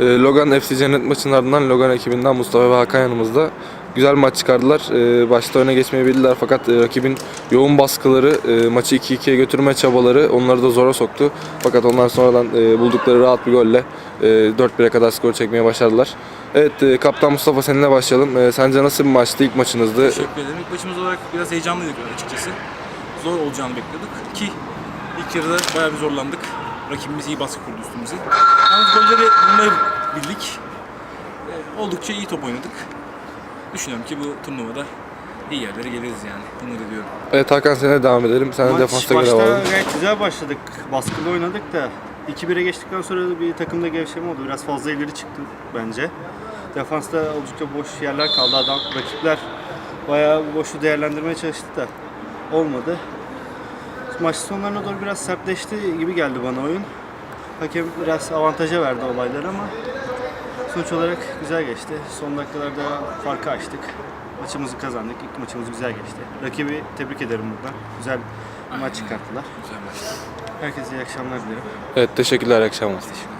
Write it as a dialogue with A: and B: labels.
A: Ee, Logan FC Cennet maçının ardından Logan ekibinden Mustafa ve Hakan yanımızda. Güzel maç çıkardılar. Ee, Başta öne geçmeyi bildiler fakat e, rakibin yoğun baskıları, e, maçı 2-2'ye götürme çabaları onları da zora soktu. Fakat onlar sonradan e, buldukları rahat bir golle e, 4-1'e kadar skor çekmeye başardılar. Evet, Kaptan Mustafa seninle başlayalım. Sence nasıl bir maçtı? İlk maçınızdı.
B: Teşekkür ederim. İlk maçımız olarak biraz heyecanlıydık açıkçası. Zor olacağını bekliyorduk ki ilk yarıda bayağı bir zorlandık. Rakibimiz iyi baskı kurdu üstümüze. Yalnız golleri bulmayı bildik. Ee, Oldukça iyi top oynadık. Düşünüyorum ki bu turnuvada iyi yerlere geliriz yani. Umut ediyorum.
A: Evet Hakan seninle devam edelim. Sen de
C: Maç
A: defansta görev
C: başta
A: aldın.
C: gayet güzel başladık. Baskılı oynadık da 2-1'e geçtikten sonra da bir takımda gevşeme oldu. Biraz fazla ileri çıktı bence. Defansta oldukça boş yerler kaldı. Adam rakipler bayağı bu boşu değerlendirmeye çalıştı da olmadı. Maç sonlarına doğru biraz sertleşti gibi geldi bana oyun. Hakem biraz avantaja verdi olayları ama sonuç olarak güzel geçti. Son dakikalarda farkı açtık. Maçımızı kazandık. İlk maçımız güzel geçti. Rakibi tebrik ederim buradan. Güzel bir maç çıkarttılar.
B: Güzel maçtı.
C: Herkese iyi akşamlar dilerim.
A: Evet teşekkürler. iyi akşamlar.
B: Teşekkür